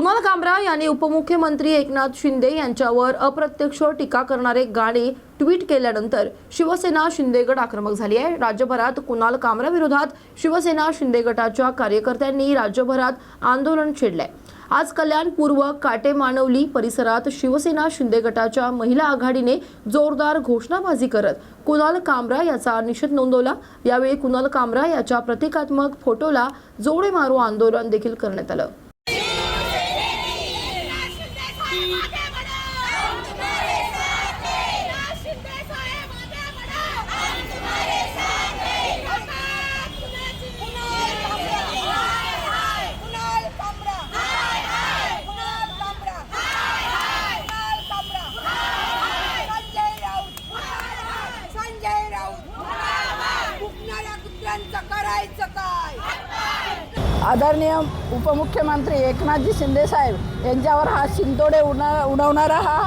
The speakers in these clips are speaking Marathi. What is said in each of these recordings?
कुणाल कामरा यांनी उपमुख्यमंत्री एकनाथ शिंदे यांच्यावर अप्रत्यक्ष टीका करणारे गाणे ट्विट केल्यानंतर शिवसेना शिंदे गट आक्रमक झाली आहे. राज्यभरात कुणाल कामरा विरोधात शिवसेना शिंदे गटाच्या कार्यकर्त्यांनी राज्यभरात आंदोलन छेडलंय. आज कल्याण पूर्व काटेमानवली परिसरात शिवसेना शिंदे गटाच्या महिला आघाडीने जोरदार घोषणाबाजी करत कुणाल कामरा याचा निषेध नोंदवला. यावेळी कुणाल कामरा याच्या प्रतिकात्मक फोटोला जोडे मारो आंदोलन देखील करण्यात आलं संजय राऊत फुकणाऱ्या कुत्र्यांचं करायचं काय आदरणीय उपमुख्यमंत्री एकनाथजी शिंदेसाहेब यांच्यावर हा शिंतोडे उडा उडवणारा हा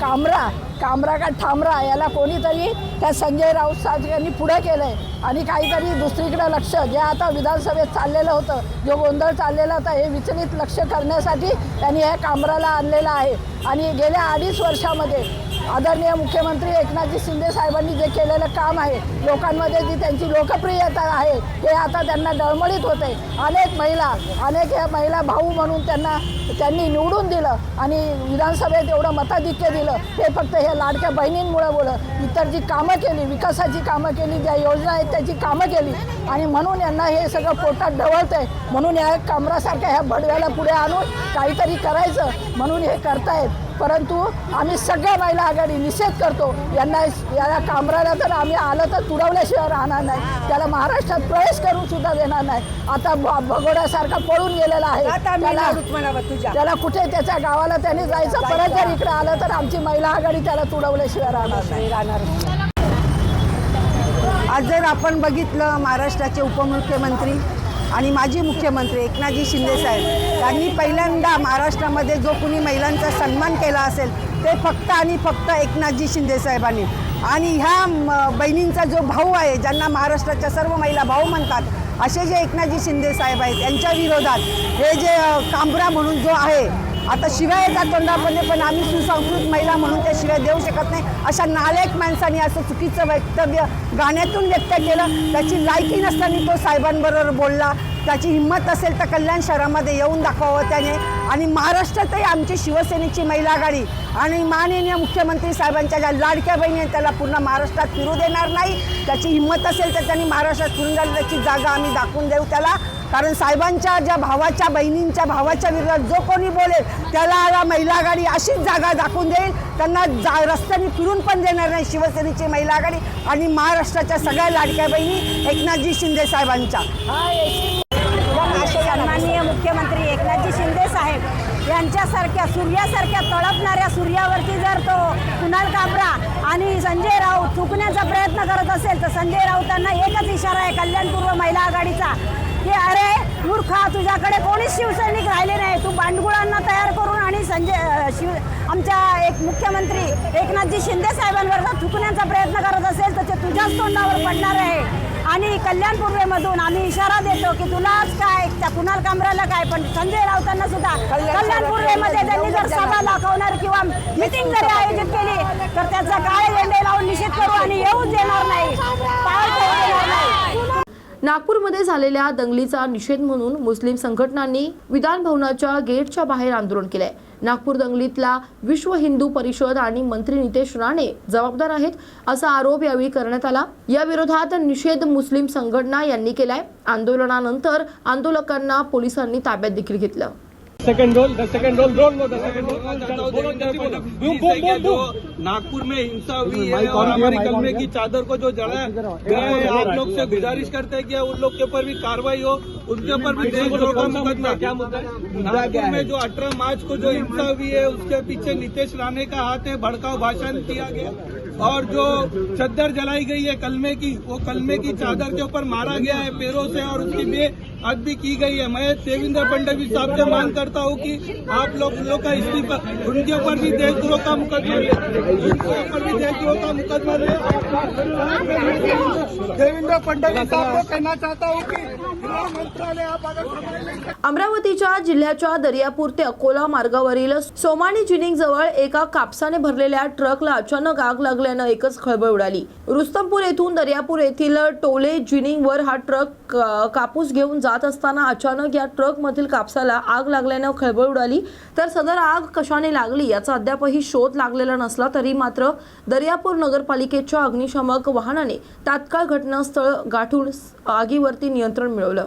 कामरा कामरा का ठामरा याला कोणीतरी त्या संजय राऊत साहेब यांनी पुढे केलं आहे आणि काहीतरी दुसरीकडे लक्ष जे आता विधानसभेत चाललेलं होतं जो गोंधळ चाललेला होता हे विचलित लक्ष करण्यासाठी त्यांनी ह्या कामराला आणलेलं आहे. आणि गेल्या अडीच वर्षामध्ये आदरणीय मुख्यमंत्री एकनाथजी शिंदे साहेबांनी जे केलेलं काम आहे लोकांमध्ये जी त्यांची लोकप्रियता आहे हे आता त्यांना डळमळीत होते. अनेक महिला अनेक ह्या महिला भाऊ म्हणून त्यांना त्यांनी निवडून दिलं आणि विधानसभेत एवढं मताधिक्य दिलं. हे फक्त हे लाडक्या बहिणींमुळं बोलं इतर जी कामं केली विकासाची कामं केली ज्या योजना आहेत त्याची कामं केली. आणि म्हणून यांना हे सगळं पोटात ढवळतं आहे म्हणून या कमरासारख्या ह्या भडव्याला पुढे आणून काहीतरी करायचं. म्हणून हे करतायत. परंतु आम्ही सगळ्या महिला आघाडी निषेध करतो. यांना या कामराला तर आम्ही आलं तर तुडवल्याशिवाय राहणार नाही. त्याला महाराष्ट्रात प्रवेश करून सुद्धा देणार नाही. आता भगोड्यासारखा पळून गेलेला आहे. त्याला कुठे त्याच्या गावाला त्याने जायचं परत जर इकडे आलं तर आमची महिला आघाडी त्याला तुडवल्याशिवाय राहणार नाही. राहणार आज जर आपण बघितलं महाराष्ट्राचे उपमुख्यमंत्री आणि माजी मुख्यमंत्री एकनाथजी शिंदे साहेब यांनी पहिल्यांदा महाराष्ट्रामध्ये जो कुणी महिलांचा सन्मान केला असेल ते फक्त आणि फक्त एकनाथजी शिंदे साहेबांनी. आणि ह्या म, बहिणींचा जो भाऊ आहे ज्यांना महाराष्ट्राच्या सर्व महिला भाऊ म्हणतात असे जे एकनाथजी शिंदे साहेब आहेत यांच्या विरोधात हे जे कांबरा म्हणून जो आहे आता शिवाय येतात तोंडामध्ये पण आम्ही सुसंस्कृत महिला म्हणून त्या शिव्या देऊ शकत नाही. अशा नालायक माणसाने असं चुकीचं वक्तव्य गाण्यातून व्यक्त केलं. त्याची लायकी नसताना तो साहेबांबरोबर बोलला. त्याची हिंमत असेल तर कल्याण शहरामध्ये येऊन दाखवावं त्याने. आणि महाराष्ट्रातही आमची शिवसेनेची महिला आघाडी आणि माननीय मुख्यमंत्री साहेबांच्या ज्या लाडक्या बहिणी आहेत त्याला पूर्ण महाराष्ट्रात फिरू देणार नाही. त्याची हिंमत असेल तर त्यांनी महाराष्ट्रात फिरून जाईल त्याची जागा आम्ही दाखवून देऊ त्याला. कारण साहेबांच्या ज्या भावाच्या बहिणींच्या भावाच्या विरोधात जो कोणी बोलेल त्याला महिला आघाडी अशीच जागा दाखवून देईल. त्यांना जा रस्त्याने फिरून पण देणार नाही शिवसेनेची महिला आघाडी आणि महाराष्ट्राच्या सगळ्या लाडक्या बहिणी एकनाथजी शिंदे साहेबांच्या. माननीय मुख्यमंत्री एकनाथजी शिंदे साहेब यांच्यासारख्या सूर्यासारख्या तळपणाऱ्या सूर्यावरती जर तो कुणाल काबरा आणि संजय राऊत चुकण्याचा प्रयत्न करत असेल तर संजय राऊतांना एकच इशारा आहे कल्याणपूर्व महिला आघाडीचा. की अरे मूर्खा तुझ्याकडे कोणीच शिवसैनिक राहिले नाही. तू बांडगुळांना तयार करून आणि संजय शिव आमच्या एक मुख्यमंत्री एकनाथजी शिंदे साहेबांवर जर चुकण्याचा प्रयत्न करत असेल तर ते तुझ्याच तोंडावर पडणार आहे. आणि कल्याण पूर्वेमधून आम्ही इशारा देतो की तुलाच काय त्या कुणाल कामराला काय पण संजय राऊतांना सुद्धा कल्याण पूर्वेमध्ये त्यांनी जर सभा दाखवणार किंवा मिटिंग जरी आयोजित केली तर त्याचा काळे झेंडे लावून निषेध करू आणि येऊच देणार नाही. पाय नाही. नागपूरमध्ये झालेल्या दंगलीचा निषेध म्हणून मुस्लिम संघटनांनी विधान भवनाच्या गेटच्या बाहेर आंदोलन केलंय. नागपूर दंगलीतला विश्व हिंदू परिषद आणि मंत्री नितेश राणे जबाबदार आहेत असा आरोप यावेळी करण्यात आला. या विरोधात निषेध मुस्लिम संघटना यांनी केलाय. आंदोलनानंतर आंदोलकांना पोलिसांनी ताब्यात देखील घेतलं. सेकंड रोल दस सेकंड रोल रोल लो दस सेकंड रोल नागपुर में हिंसा हुई है और हमारे कलमे की चादर को जो जलाया गया है आप लोग से गुजारिश करते हैं कि उन लोग के ऊपर भी कार्रवाई हो उनके ऊपर भी मुकदमा। क्या। मुद्दा है नागपुर में जो अठारह मार्च को जो हिंसा हुई है उसके पीछे नीतीश राणे का हाथ है भड़काऊ भाषण किया गया। और जो चद्दर जलाई गई है कलमे की वो कलमे की चादर के ऊपर मारा गया है पैरों से और उसकी बेहद भी की गई है। मैं देवेंद्र फडणवीस साहब से मांग करता हूँ कि आप लोग लोग का इस्तीफा उनके ऊपर भी देशद्रोह का मुकदमा उनके ऊपर भी देशद्रोह का मुकदमा देवेंद्र फडणवीस साहब को कहना चाहता हूँ कि अमरावतीच्या जिल्ह्याच्या दर्यापूर ते अकोला मार्गावरील सोमाणी जिनिंग जवळ एका कापसाने भरलेल्या ट्रकला अचानक आग लागल्यानं एकच खळबळ उडाली. रुस्तमपूर येथून दर्यापूर येथील टोले जिनिंग वर हा ट्रक कापूस घेऊन जात असताना अचानक या ट्रकमधील कापसाला आग लागल्यानं खळबळ उडाली. तर सदर आग कशाने लागली याचा अद्यापही शोध लागलेला नसला तरी मात्र दर्यापूर नगरपालिकेच्या अग्निशामक वाहनाने तात्काळ घटनास्थळ गाठून आगीवरती नियंत्रण मिळवलं.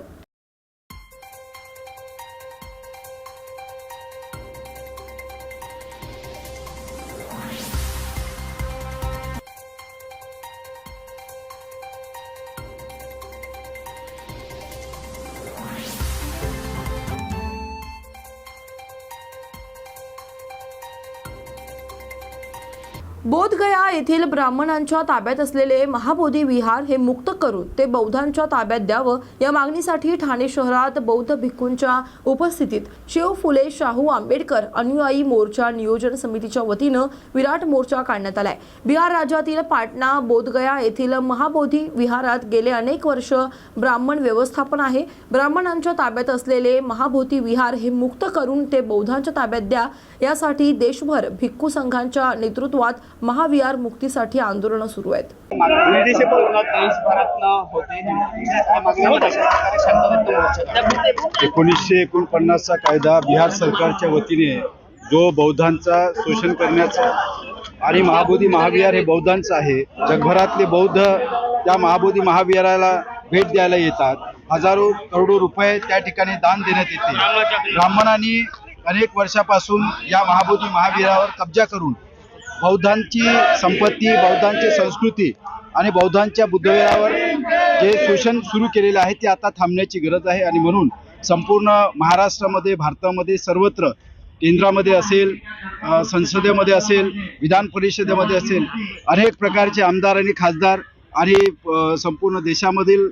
बोधगया येथील ब्राह्मणांच्या ताब्यात असलेले महाबोधी विहार हे मुक्त करून ते बौद्धांच्या ताब्यात द्यावं या मागणीसाठी ठाणे शहरात बौद्ध भिक्खूंच्या उपस्थितीत शिव फुले शाहू आंबेडकर अनुयायी मोर्चा नियोजन समितीच्या वतीनं विराट मोर्चा काढण्यात आलाय. बिहार राज्यातील पाटणा बोधगया येथील महाबोधी विहारात गेले अनेक वर्ष ब्राह्मण व्यवस्थापन आहे. ब्राह्मणांच्या ताब्यात असलेले महाबोधी विहार हे मुक्त करून ते बौद्धांच्या ताब्यात द्या. यासाठी देशभर भिक्खू संघांच्या नेतृत्वात महाविहार मुक्तीसाठी आंदोलनं सुरू आहेत. एकोणीसशे एकोणपन्नासचा कायदा बिहार सरकारच्या वतीने जो बौद्धांचा शोषण करण्याचा आणि महाबोधी महाविहार हे बौद्धांचं आहे जगभरातले बौद्ध त्या महाबोधी महाविहाराला भेट द्यायला येतात हजारो करोडो रुपये त्या ठिकाणी दान देण्यात येते. ब्राह्मणांनी अनेक वर्षापासून या महाबोधी महाविहारावर कब्जा करून बौद्धांची संपत्ती बौद्धांची संस्कृती आणि बौद्धांच्या बुद्धविहारावर जे शोषण सुरू केलेलं आहे ते आता थांबण्याची गरज आहे. आणि म्हणून संपूर्ण महाराष्ट्रामध्ये भारतामध्ये सर्वत्र केंद्रामध्ये असेल संसदेमध्ये असेल विधान परिषदेमध्ये असेल अनेक प्रकारचे आमदार आणि खासदार आणि संपूर्ण देशामधील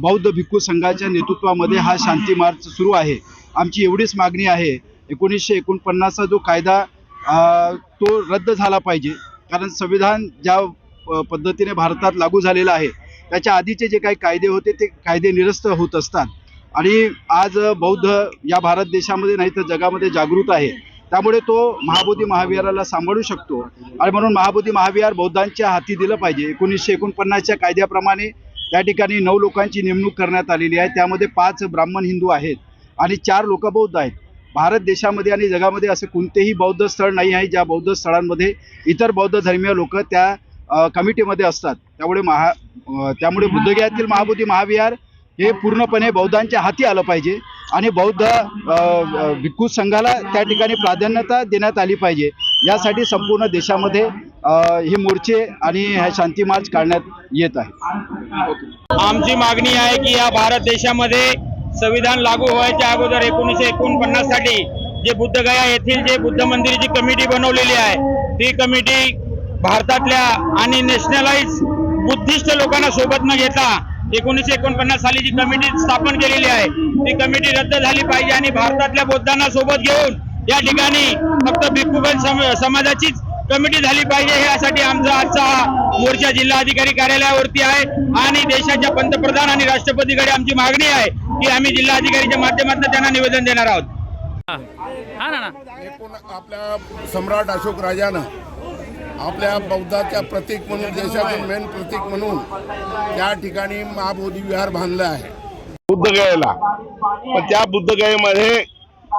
बौद्ध भिक्खू संघाच्या नेतृत्वामध्ये हा शांती मार्च सुरू आहे. आमची एवढीच मागणी आहे. एकोणीसशे एकोणपन्नासचा जो कायदा तो रद्द झाला पाहिजे. कारण संविधान ज्या पद्धतीने भारतात लागू झालेलं आहे त्याच्या आधीचे जे काही कायदे होते ते कायदे निरस्त होत असतात. आणि आज बौद्ध या भारत देशामध्ये नाही तर जगामध्ये जागृत आहे. त्यामुळे तो महाबोधी महाविहाराला सांभाळू शकतो. आणि म्हणून महाबोधी महाविहार बौद्धांच्या हाती दिलं पाहिजे. एकोणीसशे एकोणपन्नासच्या कायद्याप्रमाणे त्या ठिकाणी नऊ लोकांची नेमणूक करण्यात आलेली आहे. त्यामध्ये पाच ब्राह्मण हिंदू आहेत आणि चार लोक बौद्ध आहेत. भारत देशामध्ये आणि जगामध्ये असं कोणतेही बौद्ध स्थळ नाही आहे ज्या बौद्ध स्थळांमध्ये इतर बौद्ध धर्मीय लोक त्या कमिटीमध्ये असतात. त्यामुळे महा त्यामुळे बुद्धगयातील महाबोधी महाविहार हे पूर्णपणे बौद्धांच्या हाती आलं पाहिजे आणि बौद्ध भिक्खू संघाला त्या ठिकाणी प्राधान्यता देण्यात आली पाहिजे. यासाठी संपूर्ण देशामध्ये हे मोर्चे आणि ह्या शांती मार्च काढण्यात येत आहे. आमची मागणी आहे की या भारत देशामध्ये संविधान लागू व्हायच्या अगोदर एकोणीसशे एकोणपन्नाससाठी जे बुद्धगया येथील जे बुद्ध मंदिराची कमिटी बनवलेली आहे ती कमिटी भारतातल्या आणि नॅशनलाइज बुद्धिस्ट लोकांना सोबत न घेता एकोणीसशे एकोणपन्नास साली जी कमिटी स्थापन केलेली आहे ती कमिटी रद्द झाली पाहिजे आणि भारतातल्या बौद्धांना सोबत घेऊन या ठिकाणी फक्त भिक्खुगण सम समाजाचीच कमिटी झाली पाहिजे यासाठी आमचा आजचा हा मोर्चा जिल्हाधिकारी कार्यालयावरती आहे आणि देशाच्या पंतप्रधान आणि राष्ट्रपतीकडे आमची मागणी आहे. की आम्ही जिल्हाधिकारीच्या माध्यमातून त्यांना निवेदन देणार आहोत. एकूण आपल्या सम्राट अशोक राजानं आपल्या बौद्धाच्या प्रतीक म्हणून देशाचं मेन प्रतीक म्हणून त्या ठिकाणी महाबोधी विहार बांधलं आहे. बुद्धगयेला पण त्या बुद्धगयेमध्ये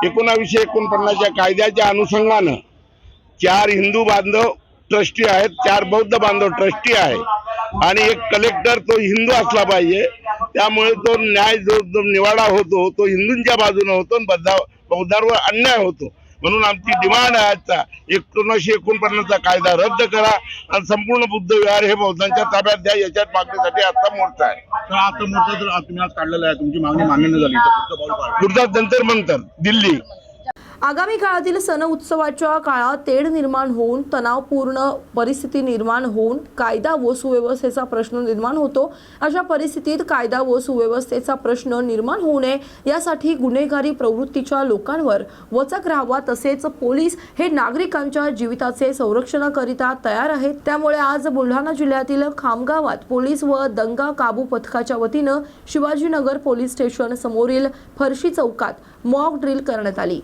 एकोणावीसशे एकोणपन्नासच्या कायद्याच्या अनुषंगानं चार हिंदू बांधव ट्रस्टी आहेत चार बौद्ध बांधव ट्रस्टी आहे आणि एक कलेक्टर तो हिंदू असला पाहिजे. त्यामुळे तो न्याय जो जो निवाडा होतो तो हिंदूंच्या बाजूने होतो आणि बौद्धांवर अन्याय होतो. म्हणून आमची डिमांड आहे आजचा. एकोणीसशे एकोणपन्नासचा कायदा रद्द करा आणि संपूर्ण बुद्ध विहार हे बौद्धांच्या ताब्यात द्या याच्यात मागणीसाठी आजचा मोर्चा आहे. तर आता मोर्चा जर तुम्ही आज काढलेला आहे. तुमची मागणी मान्य झाली. पुढचं जंतर मंतर दिल्ली. आगामी काळातील सण उत्सवाच्या काळात तेढ निर्माण होऊन तणावपूर्ण परिस्थिती निर्माण होऊन कायदा व सुव्यवस्थेचा प्रश्न निर्माण होतो. अशा परिस्थितीत कायदा व सुव्यवस्थेचा प्रश्न निर्माण होऊ नये यासाठी गुन्हेगारी प्रवृत्तीच्या लोकांवर वचक राहावा तसेच पोलीस हे नागरिकांच्या जीविताचे संरक्षणाकरिता तयार आहेत. त्यामुळे आज बुलढाणा जिल्ह्यातील खामगावात पोलीस व दंगा काबू पथकाच्या वतीनं शिवाजीनगर पोलीस स्टेशन समोरील फरशी चौकात मॉक ड्रिल करण्यात आली.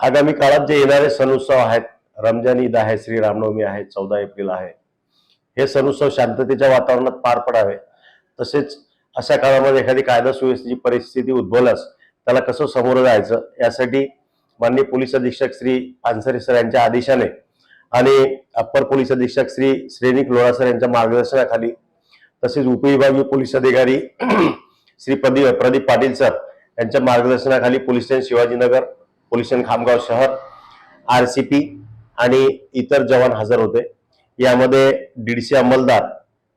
आगामी काळात जे येणारे सण उत्सव आहेत रमजान ईद आहे श्री रामनवमी आहे चौदा एप्रिल आहे हे सण उत्सव शांततेच्या वातावरणात पार पडावे. तसेच अशा काळामध्ये एखादी कायदा सुव्यवस्थेची परिस्थिती उद्भवल्यास त्याला कसं समोर जायचं यासाठी माननीय पोलीस अधीक्षक श्री पानसरे सर यांच्या आदेशाने आणि अप्पर पोलीस अधीक्षक श्री श्रेणिक लोळा सर यांच्या मार्गदर्शनाखाली तसेच उपविभागीय पोलीस अधिकारी श्री प्रदीप प्रदीप पाटील सर यांच्या मार्गदर्शनाखाली पोलीस स्टेशन शिवाजीनगर पोलिशन खामगाव शहर आर सी पी आणि इतर जवान हजर होते. यामध्ये दीडशे अंमलदार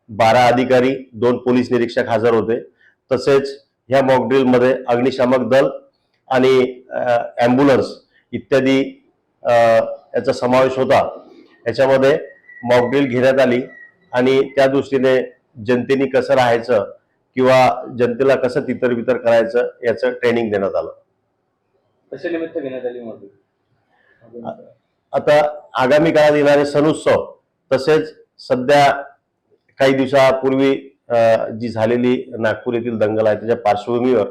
बारा अधिकारी दोन पोलीस निरीक्षक हजर होते. तसेच ह्या मॉकड्रिलमध्ये अग्निशामक दल आणि ॲम्ब्युलन्स इत्यादी याचा समावेश होता. याच्यामध्ये मॉकड्रिल घेण्यात आली आणि त्या दृष्टीने जनतेने कसं राहायचं किंवा जनतेला कसं तितर बितर करायचं याचं ट्रेनिंग देण्यात आलं. कशा निमित्त घेण्यात आली आता आगामी काळात येणारे सण उत्सव तसेच सध्या काही दिवसापूर्वी जी झालेली नागपूर येथील दंगल आहे त्याच्या पार्श्वभूमीवर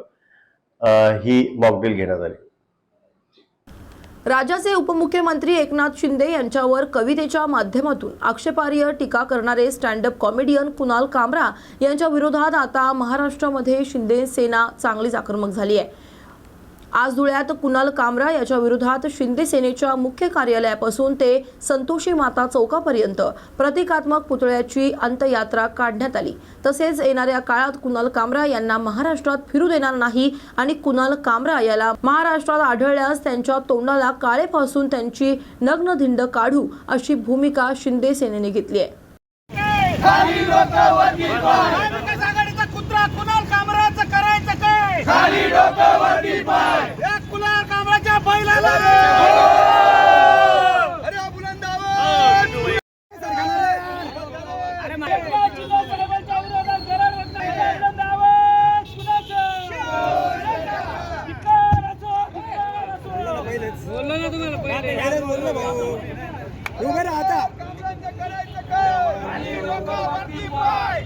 ही मॉकड्रिल घेण्यात आली. राज्याचे उपमुख्यमंत्री एकनाथ शिंदे यांच्यावर कवितेच्या माध्यमातून आक्षेपार्ह टीका करणारे stand up comedian Kunal Kamra यांच्या विरोधात आता महाराष्ट्रामध्ये शिंदे सेना चांगलीच आक्रमक झाली आहे. आज धुळ्यात कुणाल कामरा याच्या विरोधात शिंदे सेनेच्या मुख्य कार्यालयापासून ते संतोषी माता चौकापर्यंत प्रतिकात्मक पुतळ्याची अंतयात्रा काढण्यात आली. तसेच येणाऱ्या काळात कुणाल कामरा यांना महाराष्ट्रात फिरू देणार नाही आणि कुणाल कामरा याला महाराष्ट्रात आढळल्यास त्यांच्या तोंडाला काळे फासून त्यांची नग्न धिंड काढू अशी भूमिका शिंदे सेनेने घेतली आहे महाविकास आघाडीचा कुत्रा कुणाल कामराचं करायचं काय खाली डोकं वरती पाय. एक कुणाल कामराच्या बैलाला अरे बुलंद आवाज अरे बोललो ना तुम्हाला पहिले बोललो भाऊ उभे राहा आता करायचं काय खाली डोकं वरती पाय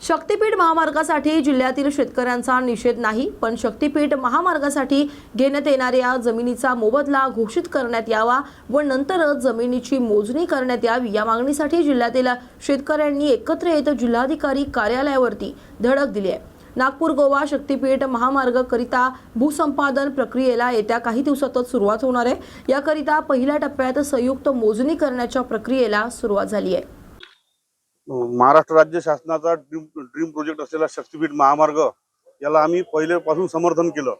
शक्तीपीठ महामार्गासाठी जिल्ह्यातील शेतकऱ्यांचा निषेध नाही पण शक्तीपीठ महामार्गासाठी घेण्यात येणाऱ्या जमिनीचा मोबदला घोषित करण्यात यावा व नंतरच जमिनीची मोजणी करण्यात यावी या मागणीसाठी जिल्ह्यातील शेतकऱ्यांनी एकत्र येत जिल्हाधिकारी कार्यालयावरती धडक दिली आहे. नागपूर गोवा शक्तीपीठ महामार्गकरिता भूसंपादन प्रक्रियेला येत्या काही दिवसातच सुरुवात होणार आहे. याकरिता पहिल्या टप्प्यात संयुक्त मोजणी करण्याच्या प्रक्रियेला सुरुवात झाली आहे. महाराष्ट्र राज्य शासनाचा ड्रीम ड्रीम प्रोजेक्ट असलेला शक्तीपीठ महामार्ग याला आम्ही पहिल्यापासून समर्थन केलं.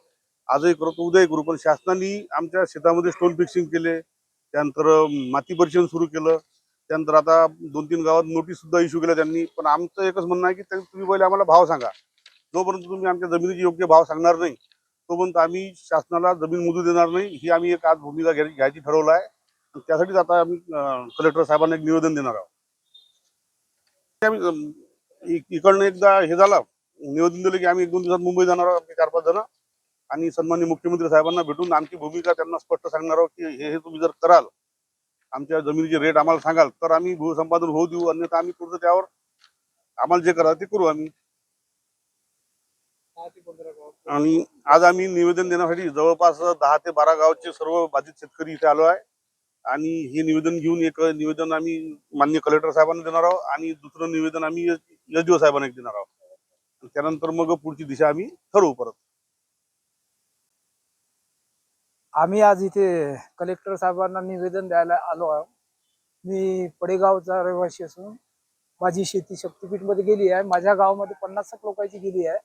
आजही करतो उद्याही करू पण शासनाने आमच्या शेतामध्ये स्टोन फिक्सिंग केले त्यानंतर माती परीक्षण सुरू केलं त्यानंतर आता दोन तीन गावात नोटीस सुद्धा इश्यू केल्या त्यांनी. पण आमचं एकच म्हणणं आहे की तुम्ही पहिले आम्हाला भाव सांगा. जोपर्यंत तुम्ही आमच्या जमिनीचे योग्य भाव सांगणार नाही तोपर्यंत आम्ही शासनाला जमीन मोजू देणार नाही ही आम्ही एक आज भूमिका घ्याय- घ्यायची ठरवलं आहे. आणि त्यासाठीच आता आम्ही कलेक्टर साहेबांना एक निवेदन देणार आहोत. इकडनं एकदा हे झालं निवेदन दिलं की आम्ही एक दोन दिवसात मुंबई जाणार आहोत चार पाच जण. आणि सन्मान्य मुख्यमंत्री साहेबांना भेटून आमची भूमिका त्यांना स्पष्ट सांगणार आहोत की हे हे तुम्ही जर कराल आमच्या जमिनीचे रेट आम्हाला सांगाल तर आम्ही भूसंपादन होऊ देऊ अन्यथा आम्ही पुढचं त्यावर आम्हाला जे करा ते करू आम्ही. आणि आज आम्ही निवेदन देण्यासाठी जवळपास दहा ते बारा गावचे सर्व बाधित शेतकरी इथे आलो आहे. आणि हे निवेदन घेऊन एक निवेदन आम्ही मान्य कलेक्टर साहेबांना देणार आहोत आणि दुसरं निवेदन आम्ही एस साहेबांना एक देणार आहोत. त्यानंतर मग पुढची दिशा आम्ही ठरवू परत. आम्ही आज इथे कलेक्टर साहेबांना निवेदन द्यायला आलो आहोत. मी पडेगावचा रहिवासी असून माझी शेती शक्तीपीठमध्ये गेली आहे. माझ्या गावामध्ये पन्नास लोकांची गेली आहे.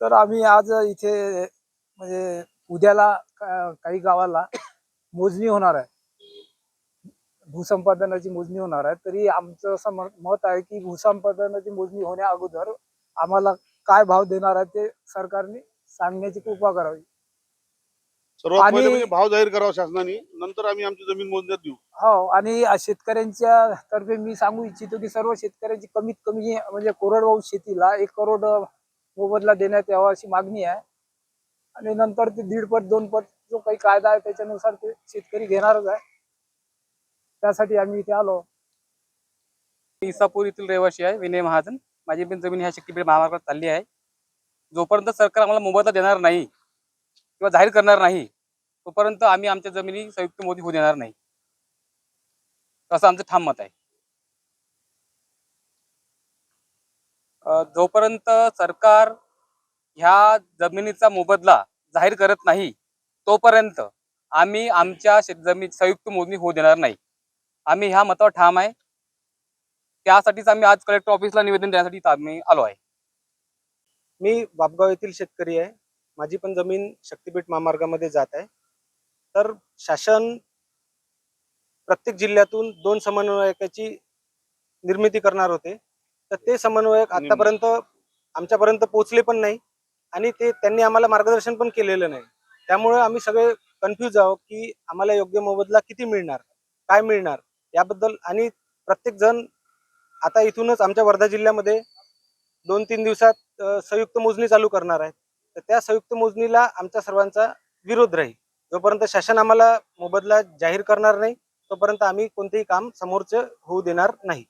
तर आम्ही आज इथे म्हणजे उद्याला काही गावाला मोजणी होणार आहे. भूसंपादनाची मोजणी होणार आहे. तरी आमचं असं मत आहे की भूसंपादनाची मोजणी होण्या अगोदर आम्हाला काय भाव देणार आहे ते सरकारने सांगण्याची कृपा करावी. सर्वात आणि- पहिले म्हणजे भाव जाहीर करावा शासनाने. नंतर आम्ही आमची जमीन मोजण्यात देऊ. हो आणि शेतकऱ्यांच्या तर्फे मी सांगू इच्छितो की सर्व शेतकऱ्यांची कमीत कमी म्हणजे कोरडवाहू शेतीला एक करोड मोबदला देण्यात यावा अशी मागणी आहे. आणि नंतर ते दीड पट दोन पट जो काही कायदा आहे त्याच्यानुसार ते शेतकरी घेणारच आहे. त्यासाठी आम्ही इथे आलो. इसापूर येथील रहिवासी आहे विनय महाजन. माझी पण जमीन ह्या शक्तीपीठ महामार्गात चालली आहे. जोपर्यंत सरकार आम्हाला मोबदला देणार नाही किंवा जाहीर करणार नाही तोपर्यंत आम्ही आमच्या जमिनी संयुक्त मोदी होऊ देणार नाही. असं आमचं ठाम मत आहे. जोपर्यंत सरकार ह्या जमिनीचा मोबदला जाहीर करत नाही तोपर्यंत आम्ही आमच्या शेत जमीन संयुक्त मोजणी होऊ देणार नाही. आम्ही ह्या मतावर ठाम आहे. त्यासाठीच आम्ही आज कलेक्टर ऑफिसला निवेदन देण्यासाठी आम्ही आलो आहे. मी बापगाव येथील शेतकरी आहे. माझी पण जमीन शक्तीपीठ महामार्गामध्ये जात आहे. तर शासन प्रत्येक जिल्ह्यातून दोन समन्वयकाची निर्मिती करणार होते. तर ते समन्वयक आतापर्यंत आमच्यापर्यंत पोहोचले पण नाही आणि ते त्यांनी आम्हाला मार्गदर्शन पण केलेलं नाही. त्यामुळे आम्ही सगळे कन्फ्यूज आहोत की आम्हाला योग्य मोबदला किती मिळणार काय मिळणार? याबद्दल आणि प्रत्येक जण आता इथूनच आमच्या वर्धा जिल्ह्यामध्ये दोन तीन दिवसात संयुक्त मोजणी चालू करणार आहे तर त्या संयुक्त मोजणीला आमच्या सर्वांचा विरोध राहील. जोपर्यंत शासन आम्हाला मोबदला जाहीर करणार नाही तोपर्यंत आम्ही कोणतेही काम समोरचे होऊ देणार नाही.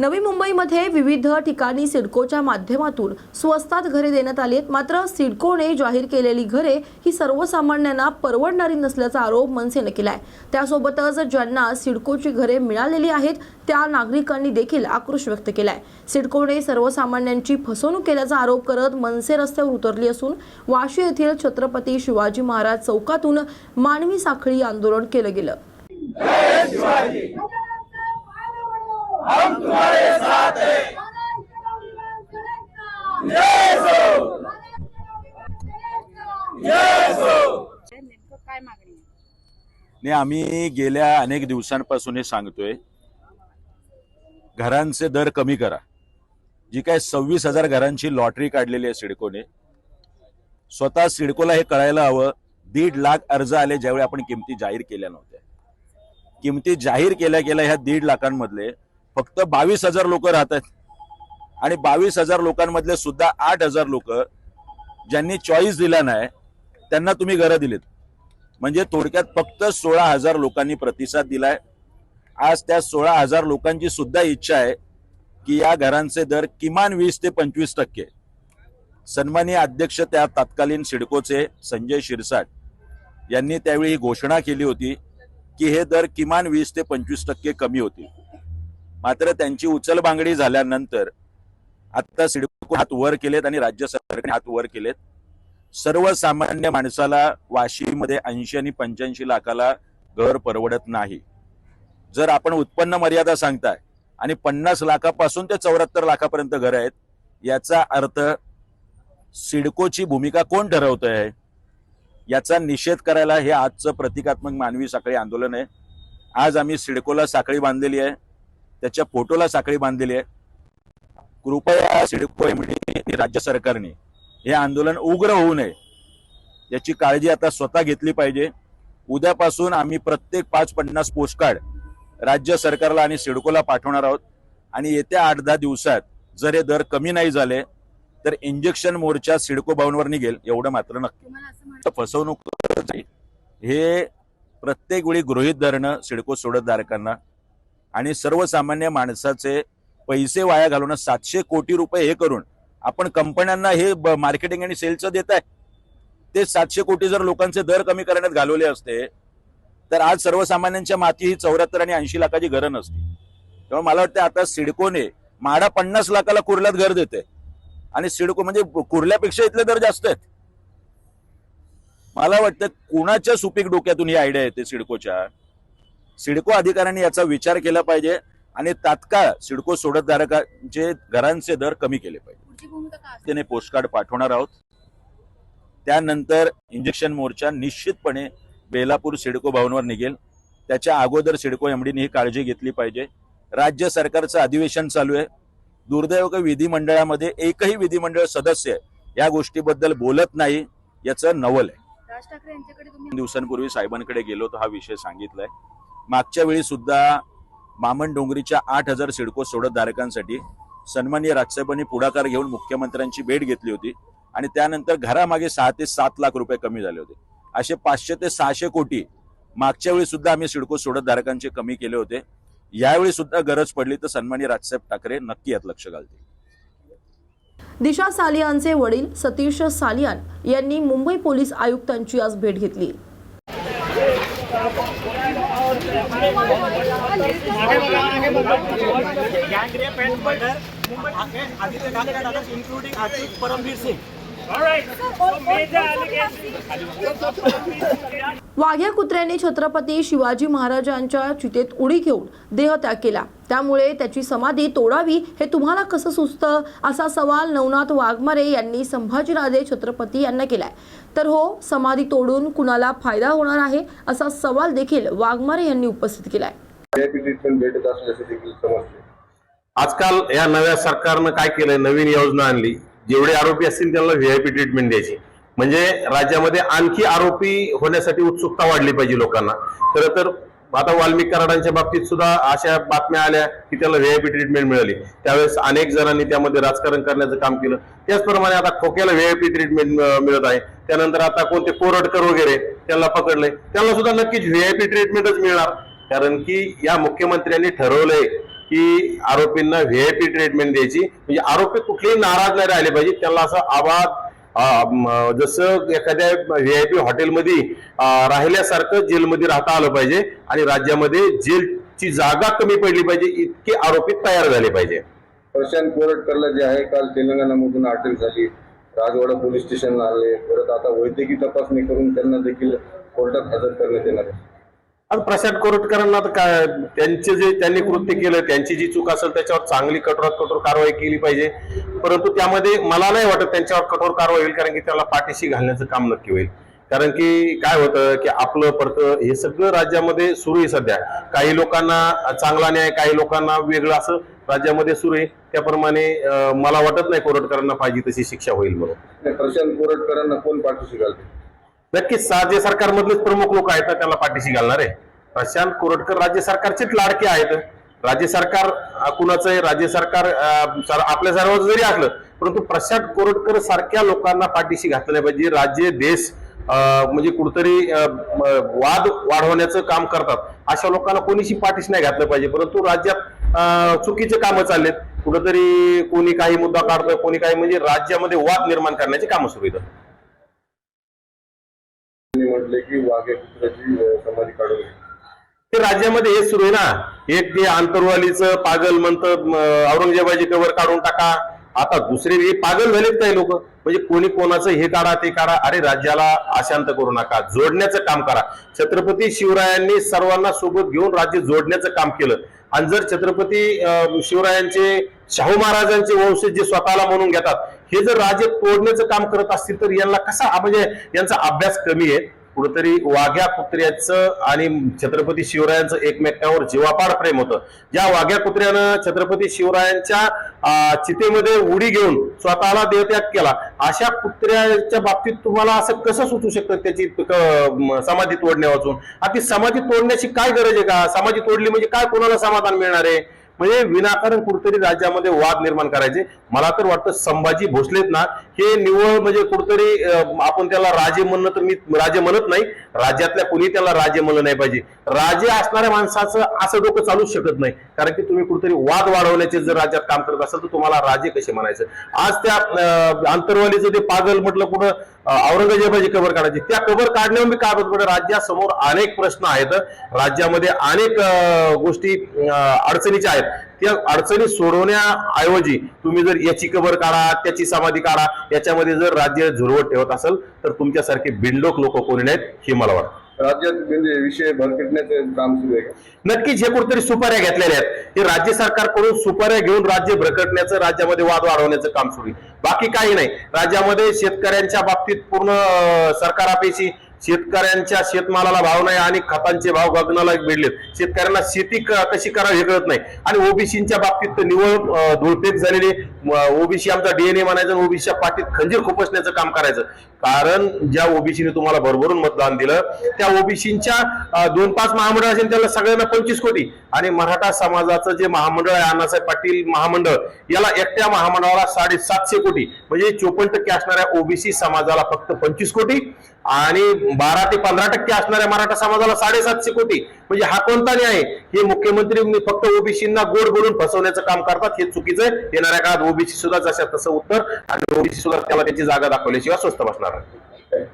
नवी मुंबईमध्ये विविध ठिकाणी सिडकोच्या माध्यमातून स्वस्तात घरे देण्यात आली आहेत. मात्र सिडकोने जाहीर केलेली घरे ही सर्वसामान्यांना परवडणारी नसल्याचा आरोप मनसेने आहे त्यासोबतच ज्यांना सिडकोची घरे मिळालेली आहेत त्या नागरिकांनी देखील आक्रोश व्यक्त केला आहे सिडकोने सर्वसामान्यांची फसवणूक केल्याचा आरोप करत मनसे रस्त्यावर उतरली असून वाशी येथील छत्रपती शिवाजी महाराज चौकातून मानवी साखळी आंदोलन केलं गेलं. नाही आम्ही गेल्या अनेक दिवसांपासून हे सांगतोय घरांचे दर कमी करा. जी काय सव्वीस हजार घरांची लॉटरी काढलेली आहे सिडकोने स्वतः सिडकोला हे कळायला हवं दीड लाख अर्ज आले ज्यावेळी आपण किमती जाहीर केल्या नव्हत्या. किमती जाहीर केल्या गेल्या ह्या दीड लाखांमधले फक्त बावीस हजार लोक आहेत. आणि बावीस हजार लोकांमधले सुद्धा आठ हजार लोक ज्यांनी चॉईस दिला नाही त्यांना तुम्ही घरं दिलीत. म्हणजे थोडक्यात फक्त सोळा हजार लोकांनी प्रतिसाद दिलाय. आज त्या सोळा हजार लोकांची सुद्धा इच्छा आहे की या घरांचे दर किमान वीस ते पंचवीस टक्के. सन्मानीय अध्यक्ष त्या तत्कालीन सिडकोचे संजय शिरसाट यांनी त्यावेळी ही घोषणा केली होती की हे दर किमान वीस ते पंचवीस टक्के कमी होतील. मात्र त्यांची उचलबांगडी झाल्यानंतर आता सिडको हात वर केलेत आणि राज्य सरकारने हात वर केलेत. सर्वसामान्य माणसाला वाशीमध्ये ऐंशी आणि पंच्याऐंशी लाखाला घर परवडत नाही. जर आपण उत्पन्न मर्यादा सांगताय आणि पन्नास लाखापासून ते चौऱ्याहत्तर लाखापर्यंत घर आहेत याचा अर्थ सिडकोची भूमिका कोण ठरवत आहे याचा निषेध करायला हे आजचं प्रतिकात्मक मानवी साखळी आंदोलन आहे. आज आम्ही सिडकोला साखळी बांधलेली आहे. त्याच्या फोटोला साखळी बांधलेली आहे. कृपया सिडको एमडी राज्य सरकारने हे आंदोलन उग्र होऊ नये. याची काळजी आता स्वतः घेतली पाहिजे. उद्यापासून आम्ही प्रत्येक पाच पन्नास पोस्टकार्ड राज्य सरकारला आणि सिडकोला पाठवणार आहोत. आणि येत्या आठ दहा दिवसात जर हे दर कमी नाही झाले तर इंजेक्शन मोर्चा सिडको भवनवर निघेल एवढं मात्र नक्की. फसवणूक. हे प्रत्येक वेळी गृहित धरणं सिडको सोडतधारकांना आणि सर्वसामान्य माणसाचे पैसे वाया घालून सातशे कोटी रुपये हे करून आपण कंपन्यांना हे मार्केटिंग आणि सेलचं देत आहे ते सातशे कोटी जर लोकांचे दर कमी करण्यात घालवले असते तर आज सर्वसामान्यांच्या माती ही चौऱ्याहत्तर आणि ऐंशी लाखाची घरं नसती. तेव्हा मला वाटतं आता सिडकोने माडा पन्नास लाखाला कुर्ल्यात घर देते आणि सिडको म्हणजे कुर्ल्यापेक्षा इथले दर जास्त आहेत. मला वाटतं कुणाच्या सुपीक डोक्यातून ही आयडिया येते सिडकोच्या. सिडको अधिकाऱ्यांनी याचा विचार केला पाहिजे आणि तात्काळ सिडको सोडतधारकांचे घरांचे दर कमी केले पाहिजे. त्याने पोस्टकार्ड पाठवणार आहोत. त्यानंतर इंजेक्शन मोर्चा निश्चितपणे बेलापूर सिडको भवनवर निघेल. त्याच्या अगोदर सिडको एमडीने ही काळजी घेतली पाहिजे. राज्य सरकारचं अधिवेशन चालू आहे. दुर्दैव विधिमंडळामध्ये एकही विधिमंडळ सदस्य या गोष्टीबद्दल बोलत नाही याचं नवल आहे. दिवसांपूर्वी साहेबांकडे गेलो तो हा विषय सांगितलाय. मागच्या वेळी सुद्धा मामन डोंगरीच्या आठ हजार सिडको सोडतधारकांसाठी सन्मान्य राजसाहेबांनी पुढाकार घेऊन मुख्यमंत्र्यांची भेट घेतली होती आणि त्यानंतर घरामागे सहा ते सात लाख रुपये कमी झाले होते. असे पाचशे ते सहाशे कोटी मागच्या वेळी सुद्धा आम्ही सिडको सोडतधारकांचे कमी केले होते. यावेळी सुद्धा गरज पडली तर सन्मान्य राजसाहेब ठाकरे नक्की यात लक्ष घालतील. दिशा सालियानचे वडील सतीश सालियान यांनी मुंबई पोलीस आयुक्तांची आज भेट घेतली. गँग rape and murder Aditya including आर्थिक परमवीर सिंग वाघ्या कुत्र्याने छत्रपती शिवाजी महाराजांच्या चितेत उडी घेऊन देहत्याग केला. त्यामुळे त्याची समाधी तोडावी हे तुम्हाला कसं सुचतं? असा सवाल नवनाथ वाघमारे यांनी संभाजीराजे छत्रपती यांना केलाय. तर हो समाधी तोडून कुणाला फायदा होणार आहे? असा सवाल देखील वाघमारे यांनी उपस्थित केलाय. आजकाल या नव्या सरकारनं काय केलंय? नवीन योजना आणली. जेवढे आरोपी असतील त्यांना व्हीआयपी ट्रीटमेंट द्यायची. म्हणजे राज्यामध्ये आणखी आरोपी होण्यासाठी उत्सुकता वाढली पाहिजे लोकांना. खरं तर आता वाल्मिक कराडांच्या बाबतीत सुद्धा अशा बातम्या आल्या की त्याला व्हीआयपी ट्रीटमेंट मिळाली. त्यावेळेस अनेक जणांनी त्यामध्ये राजकारण करण्याचं काम केलं. त्याचप्रमाणे आता खोक्याला व्हीआयपी ट्रीटमेंट मिळत आहे. त्यानंतर आता कोणते कोरडकर वगैरे त्यांना पकडले त्यांना सुद्धा नक्कीच व्हीआयपी ट्रीटमेंटच मिळणार. कारण की या मुख्यमंत्र्यांनी ठरवलंय की आरोपींना व्हीआयपी ट्रीटमेंट द्यायची. म्हणजे आरोपी कुठलेही नाराज नाही राहिले पाहिजे. त्यांना असं आवाज जसं एखाद्या जसं एखाद्या व्हीआयपी हॉटेलमध्ये राहिल्यासारखं जेलमध्ये राहता आलं पाहिजे आणि राज्यामध्ये जेलची जागा कमी पडली पाहिजे इतके आरोपी तयार झाले पाहिजे. प्रशांत कोरटकरला जे आहे काल तेलंगणामधून अटक झाली. राजवाडा पोलीस स्टेशनला आले. परत आता वैद्यकीय तपासणी करून त्यांना देखील कोर्टात हजर करण्यात येणार आहे. आज प्रशांत कोरटकरांना काय त्यांचे जे त्यांनी कृत्य केलं त्यांची जी चूक असेल त्याच्यावर चांगली कठोरात कठोर कारवाई केली पाहिजे. परंतु त्यामध्ये मला नाही वाटत त्यांच्यावर कठोर कारवाई होईल कारण की त्याला पाठीशी घालण्याचं काम नक्की होईल. कारण की काय होतं की आपलं परत हे सगळं राज्यामध्ये सुरू आहे सध्या. काही लोकांना चांगला न्याय काही लोकांना वेगळं असं राज्यामध्ये सुरू आहे. त्याप्रमाणे मला वाटत नाही कोरटकरांना पाहिजे तशी शिक्षा होईल म्हणून. प्रशांत कोरटकरांना कोण पाठीशी घालते? नक्कीच राज्य सरकारमधलेच प्रमुख लोक आहेत ना त्याला पाठीशी घालणार आहे. प्रशांत कोरटकर राज्य सरकारचेच लाडके आहेत. राज्य सरकार कुणाचं आहे? राज्य सरकार आपल्या सर्वांचं जरी असलं परंतु प्रशांत कोरटकर सारख्या लोकांना पाठीशी घातलं नाही पाहिजे. राज्य देश म्हणजे कुठतरी वाद वाढवण्याचं काम करतात. अशा लोकांना कोणीशी पाठीशी नाही घातलं पाहिजे. परंतु राज्यात चुकीचे कामं चाललेत. कुठंतरी कोणी काही मुद्दा काढतं कोणी काही म्हणजे राज्यामध्ये वाद निर्माण करण्याची कामं सुरू आहेत. म्हटले की वाघे कुत्र्याची समाधी काढून ते राज्यामध्ये हे सुरू आहे ना. एक ते आंतरवालीचं पागल म्हणतं औरंगजेबाची कवर काढून टाका. आता दुसरे हे पागल झालेत काही लोक. म्हणजे कोणी कोणाचं हे काढा ते काढा. अरे राज्याला अशांत करू नका. जोडण्याचं काम करा. छत्रपती शिवरायांनी सर्वांना सोबत घेऊन राज्य जोडण्याचं काम केलं. आणि जर छत्रपती शिवरायांचे शाहू महाराजांचे वंशज जे स्वतःला म्हणून घेतात हे जर राजे तोडण्याचं काम करत असतील तर यांना कसा म्हणजे यांचा अभ्यास कमी आहे. कुठंतरी वाघ्या कुत्र्याचं आणि छत्रपती शिवरायांचं एकमेकांवर जीवापाड प्रेम होतं. ज्या वाघ्या कुत्र्यानं छत्रपती शिवरायांच्या चितेमध्ये उडी घेऊन स्वतःला देहत्याग केला अशा कुत्र्याच्या बाबतीत तुम्हाला असं कसं सुचू शकतं त्याची समाधी तोडण्या वाचून आता ती समाधी तोडण्याची काय गरज आहे का? समाधी तोडली म्हणजे काय कोणाला समाधान मिळणार आहे? म्हणजे विनाकारण कुठेतरी राज्यामध्ये वाद निर्माण करायचे. मला तर वाटतं संभाजी भोसलेत ना हे निवळ म्हणजे कुठेतरी आपण त्याला राजे म्हणणं तर मी राजे म्हणत नाही. राज्यातल्या कुणी त्याला राजे म्हणलं नाही पाहिजे. राजे असणाऱ्या माणसाचं असं डोकं चालूच शकत नाही. कारण की तुम्ही कुठेतरी वाद वाढवण्याचे जर राज्यात काम करत असाल तर तुम्हाला राजे कसे म्हणायचं? आज त्या आंतरवालीचं ते पागल म्हटलं कुठं औरंगजेबाची कबर काढायची. त्या कबर काढण्यावर काय राज्यासमोर अनेक प्रश्न आहेत. राज्यामध्ये अनेक गोष्टी अडचणीच्या आहेत. त्या अडचणी सोडवण्याऐवजी तुम्ही जर याची कबर काढा त्याची समाधी काढा याच्यामध्ये जर राज्य झुरवत ठेवत असेल तर तुमच्यासारखे बिंडोक लोक कोणी नाहीत हे मला वाटतं. राज्यात म्हणजे विषय भरकटण्याचं काम सुरू आहे का? नक्कीच हे कुठेतरी सुपाऱ्या घेतलेल्या आहेत. ते राज्य सरकारकडून सुपाऱ्या घेऊन राज्य भरकटण्याचं राज्यामध्ये वाद वाढवण्याचं काम सुरू आहे. बाकी काही नाही. राज्यामध्ये शेतकऱ्यांच्या बाबतीत पूर्ण अं, सरकार शेतकऱ्यांच्या शेतमालाला भाव नाही आणि खतांचे भाव गगनाला मिळलेत. शेतकऱ्यांना शेती कशी करावी हे कळत नाही. आणि ओबीसीच्या बाबतीत तर निवळ अं, झालेली ओबीसी आमचा डीएनए म्हणायचं ओबीसीच्या पाठीत खंजीर खुपसण्याचं काम करायचं. कारण ज्या ओबीसीने तुम्हाला भरभरून मतदान दिलं त्या ओबीसीच्या दोन पाच महामंडळ असेल त्याला सगळ्यांना पंचवीस कोटी. आणि मराठा समाजाचं जे महामंडळ आहे अण्णासाहेब पाटील महामंडळ याला एकट्या महामंडळाला साडेसातशे कोटी. म्हणजे चोपन्न टक्के असणाऱ्या ओबीसी समाजाला फक्त पंचवीस कोटी. आणि बारा ते पंधरा टक्के असणाऱ्या मराठा समाजाला साडेसातशे कोटी. म्हणजे हा कोणता न्याय? हे मुख्यमंत्री फक्त ओबीसींना गोड बोलून फसवण्याचं काम करतात. हे चुकीचं आहे. येणाऱ्या काळात ओबीसी सुद्धा जशा तसं उत्तर आणि ओबीसी सुद्धा त्याला त्याची जागा दाखवल्याशिवाय स्वस्त बसणार नाही